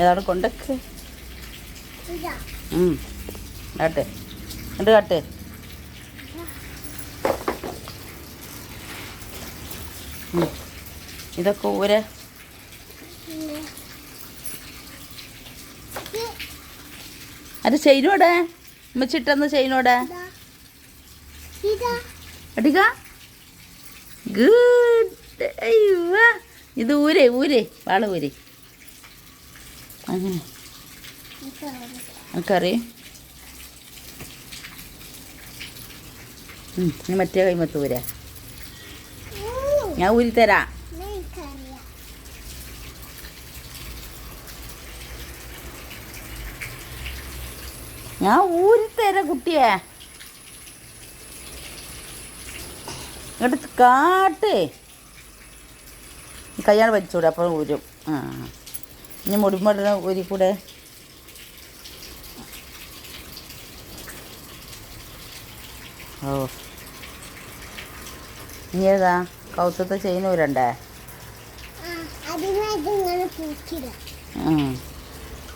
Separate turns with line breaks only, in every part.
ഏതാണ് കൊണ്ടക്ക്. കാട്ട്. എന്നിട്ട് കാട്ട്. ഇതൊക്കെ ഊര. അത് ചെയിനോടെ ഉമ്മച്ചിട്ടെന്ന്
ഇതാ
അടിക. ഗുഡ്. അയ്യോ ഇത് ഊരേ ഊരേ. വാള ഊരെ. അങ്ങനെ. കറി? ഇനി മറ്റേ കൈമത്ത് ഊര ഞാൻ ഊരി തരാം.
എനിക്കറിയാം
ഞാൻ ഊരി തരാം കുട്ടിയെ. ഇങ്ങോട്ട് കാട്ട്. കയ്യാണ് വലിച്ചൂടെ അപ്പോൾ ഊരും. ആ. ഇനി മുടിമടന ഒരു കൂടെ. ഓ. ഇനി ഏതാ? കൗസത്തെ ചെയിൻ വരണ്ടേ?
ആ അതിനായിട്ട് ഇങ്ങനെ പൂക്കില്ല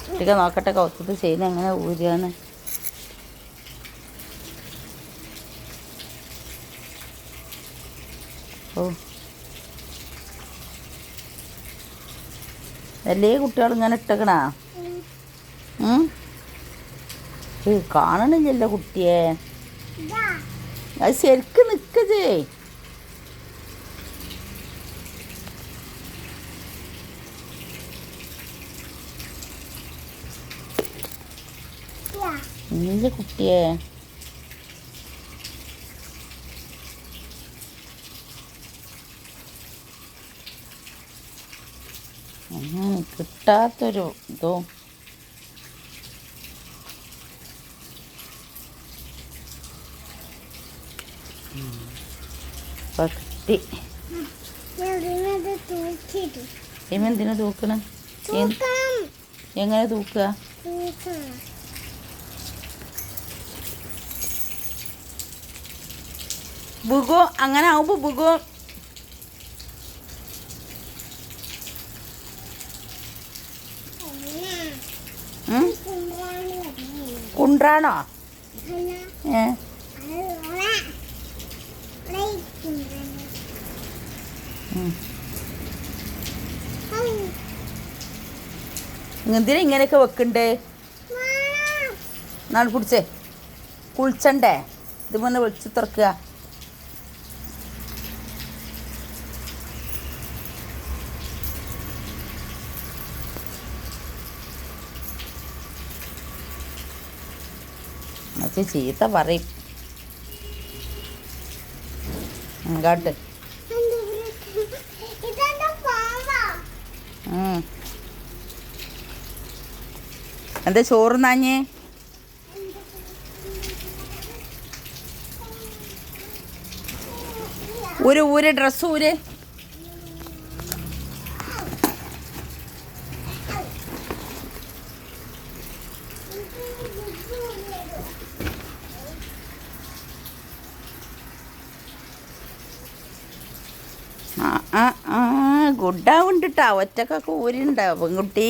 കുട്ടിക നോക്കട്ടെ കൗസത്തെ ചെയിൻ എങ്ങനെ ഊരുകയാണ് ഓ. എല്ലാ കുട്ടികളും ഇങ്ങനെ ഇട്ടക്കണാ? കാണണില്ലല്ലോ കുട്ടിയെ. അത് ശരിക്ക്
നിൽക്കതേ
ഇല്ല കുട്ടിയെ. അങ്ങനെ കിട്ടാത്തൊരു ഇതോ.
തൂക്കിയിട്ട്
ഇമെന്തിനാ തൂക്കണം? എങ്ങനെ തൂക്കുക? ബുഗോ അങ്ങനെ ആവുമ്പോ ബുഗോ
ഔ,
എന്തിനാ ഇങ്ങനെയൊക്കെ വെക്കണ്ടേ. നാളെ കുടിച്ചേ. കുളിച്ചണ്ടേ? ഇത് മുന്നേ വിളിച്ച് തുറക്കുക. മറ്റേ ചീത്ത പറയും. ഇങ്ങോട്ട്. എന്താ ചോറ് നാഞ്ഞേ? ഒരു ഊര് ഡ്രസ്സ് ഊര് ആ ആ ആ ഗുഡാവുണ്ട് കേട്ടോ ഒറ്റക്കൊക്കെ ഊരുണ്ടാവും പെൺകുട്ടി.